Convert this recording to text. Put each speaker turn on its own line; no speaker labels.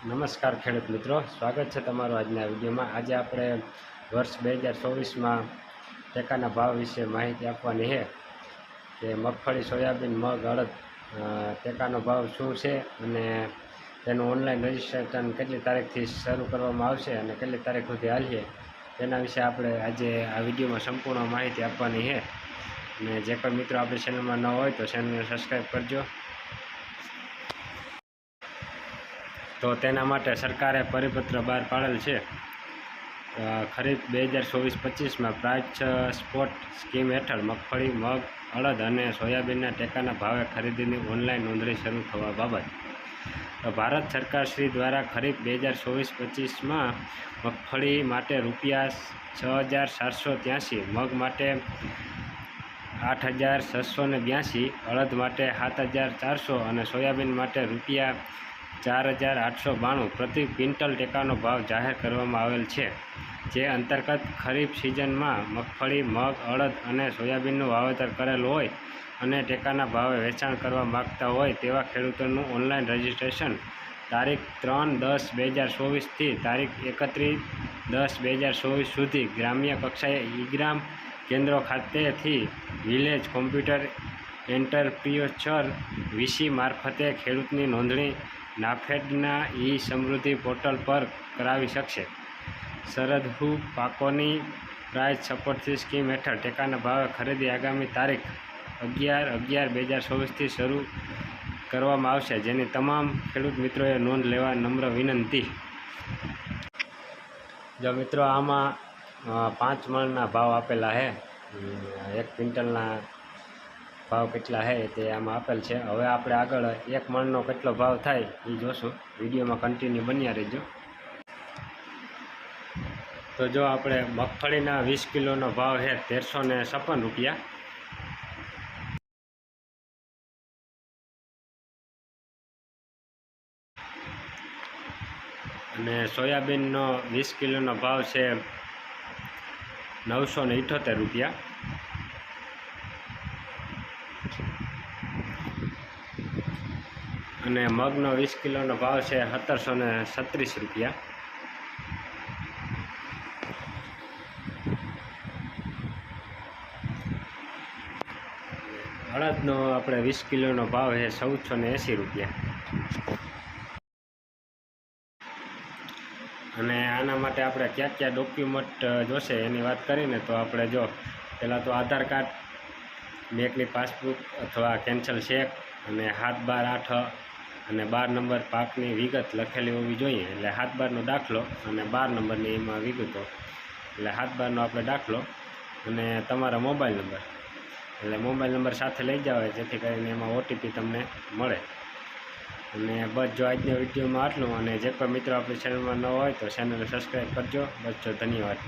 નમસ્કાર ખેડૂત મિત્રો. સ્વાગત છે તમારું આજના વિડીયોમાં. આજે આપણે વર્ષ બે હજાર ચોવીસમાં ટેકાના ભાવ વિશે માહિતી આપવાની છે કે મગફળી, સોયાબીન, મગ, અડદ ટેકાનો ભાવ શું છે અને તેનું ઓનલાઈન રજિસ્ટ્રેશન કેટલી તારીખથી શરૂ કરવામાં આવશે અને કેટલી તારીખ સુધી હાલીએ તેના વિશે આપણે આજે આ વિડીયોમાં સંપૂર્ણ માહિતી આપવાની છે. અને જે કોઈ મિત્રો આપણી ચેનલમાં ન હોય તો ચેનલને સબસ્ક્રાઈબ કરજો. તો તેના માટે સરકારે પરિપત્ર બહાર પાડેલ છે. ખરીફ બે હજાર ચોવીસ પચીસમાં પ્રાઇસ સ્પોટ સ્કીમ હેઠળ મગફળી, મગ, અડદ અને સોયાબીનના ટેકાના ભાવે ખરીદીની ઓનલાઈન નોંધણી શરૂ થવા બાબત. ભારત સરકાર શ્રી દ્વારા ખરીફ બે હજાર ચોવીસ પચીસમાં મગફળી માટે રૂપિયા છ હજાર સાતસો ત્યાંસી, મગ માટે આઠ હજાર છસો ને બ્યાસી, અડદ માટે સાત હજાર ચારસો અને સોયાબીન માટે રૂપિયા ચાર હજાર આઠસો બાણું પ્રતિ ક્વિન્ટલ ટેકાનો ભાવ જાહેર કરવામાં આવેલ છે, જે અંતર્ગત ખરીફ સિઝનમાં મગફળી, મગ, અડદ અને સોયાબીનનું વાવેતર કરેલ હોય અને ટેકાના ભાવે વેચાણ કરવા માગતા હોય તેવા ખેડૂતોનું ઓનલાઈન રજિસ્ટ્રેશન તારીખ ત્રણ દસ બે હજાર ચોવીસથી તારીખ એકત્રીસ દસ બે હજાર ચોવીસ સુધી ગ્રામ્ય કક્ષાએ ઈગ્રામ કેન્દ્રો ખાતેથી વિલેજ કોમ્પ્યુટર એન્ટરપ્રિયોચર વીસી મારફતે ખેડૂતની નોંધણી નાફેડના ઈ સમૃદ્ધિ પોર્ટલ પર કરાવી શકશે. સરહદુ પાકોની પ્રાઇસ સપોર્ટથી સ્કીમ હેઠળ ટેકાના ભાવે ખરીદી આગામી તારીખ અગિયાર અગિયાર બે હજાર ચોવીસથી શરૂ કરવામાં આવશે, જેની તમામ ખેડૂત મિત્રોએ નોંધ લેવા નમ્ર વિનંતી. જો મિત્રો આમાં પાંચ મણના ભાવ આપેલા છે એક ક્વિન્ટલના ભાવ કેટલા છે તે આમાં આપેલ છે. હવે આપણે આગળ એક મણનો કેટલો ભાવ થાય એ જોશું. વિડીયોમાં કન્ટિન્યુ બન્યા રહેજો. તો જો આપણે મગફળીના વીસ કિલોનો ભાવ છે તેરસો ને છપ્પન રૂપિયા. અને સોયાબીનનો વીસ કિલોનો ભાવ છે નવસો ને ઇઠોતેર રૂપિયા અને મગનો વીસ કિલોનો ભાવ છે સત્તરસો ને છત્રીસ રૂપિયા. હળદનો આપણે વીસ કિલોનો ભાવ છે ચૌદસો ને એંસી રૂપિયા. અને આના માટે આપણે કયા કયા ડોક્યુમેન્ટ જોશે એની વાત કરીને તો આપણે જો પહેલાં તો આધાર કાર્ડ બેંકની પાસબુક અથવા કેન્સલ ચેક અને હાથ બાર આઠ અને બાર નંબર પાકની વિગત લખેલી હોવી જોઈએ. એટલે હાથ બારનો દાખલો અને બાર નંબરની એમાં વિગતો. એટલે હાથ બારનો આપણે દાખલો અને તમારા મોબાઈલ નંબર. એટલે મોબાઈલ નંબર સાથે લઈ જાવ જેથી કરીને એમાં ઓટીપી તમને મળે. અને બસ જો આજના વિડીયોમાં આટલું. અને જે કોઈ મિત્રો આપણી ચેનલમાં ન હોય તો ચેનલને સબસ્ક્રાઈબ કરજો. બસ જો ધન્યવાદ.